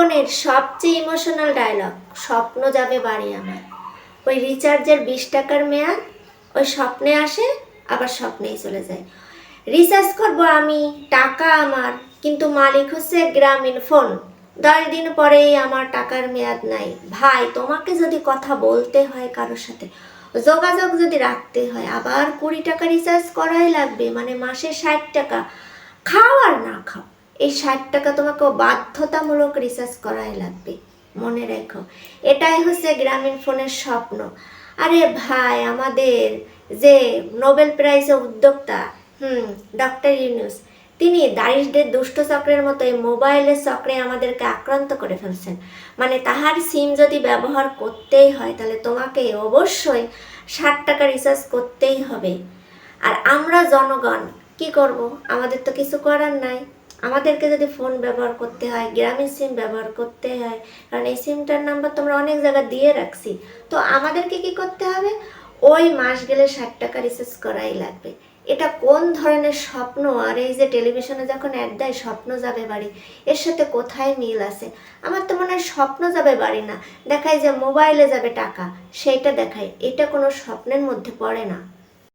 ফোনের সবচেয়ে emotional dialogue স্বপ্ন যাবে বাড়ি আমার। ওই রিচার্জের বিশ টাকার মেয়াদ, ওই স্বপ্নে আসে, আবার স্বপ্নেই চলে যায়। রিচার্জ করব আমি, টাকা আমার, কিন্তু মালিক হচ্ছে গ্রামীণ ফোন দশ দিন পরেই আমার টাকার মেয়াদ নাই। ভাই, তোমাকে যদি কথা বলতে হয় কারোর সাথে, যোগাযোগ যদি রাখতে হয়, আবার কুড়ি টাকা রিচার্জ করাই লাগবে মানে মাসে ষাট টাকা, খাও আর না খাও। এই ষাট টাকা তোমাকে বাধ্যতামূলক রিচার্জ করাই লাগবে। মনে রেখো। এটাই হচ্ছে গ্রামীণ ফোনের স্বপ্ন। আরে ভাই, আমাদের যে নোবেল প্রাইজে উদ্যোক্তা, হুম, ডক্টর ইউনুস, তিনি দারিশদের দুষ্ট চক্রের মতো এই মোবাইলের চক্রে আমাদেরকে আক্রান্ত করে ফেলছেন। মানে তাহার সিম যদি ব্যবহার করতেই হয়, তাহলে তোমাকে অবশ্যই ষাট টাকা রিচার্জ করতেই হবে। আর আমরা জনগণ, কি করব? আমাদের তো কিছু করার নাই। আমাদেরকে যদি ফোন ব্যবহার করতে হয় গ্রামীণ সিম ব্যবহার করতে হয়, কারণ এই সিমটার নাম্বার তোমরা অনেক জায়গায় দিয়ে রাখছি। তো আমাদেরকে কি করতে হবে? ওই মাস গেলে ষাট টাকা রিচার্জ করাই লাগবে। এটা কোন ধরনের স্বপ্ন? আর এই যে টেলিভিশনে যখন অ্যাড দেয়, স্বপ্ন যাবে বাড়ি। এর সাথে কোথায় মিল আছে? আমার তো মনে হয় স্বপ্ন যাবে বাড়ি না। দেখায় যে মোবাইলে যাবে টাকা, সেইটা দেখায়। এটা কোনো স্বপ্নের মধ্যে পড়ে না।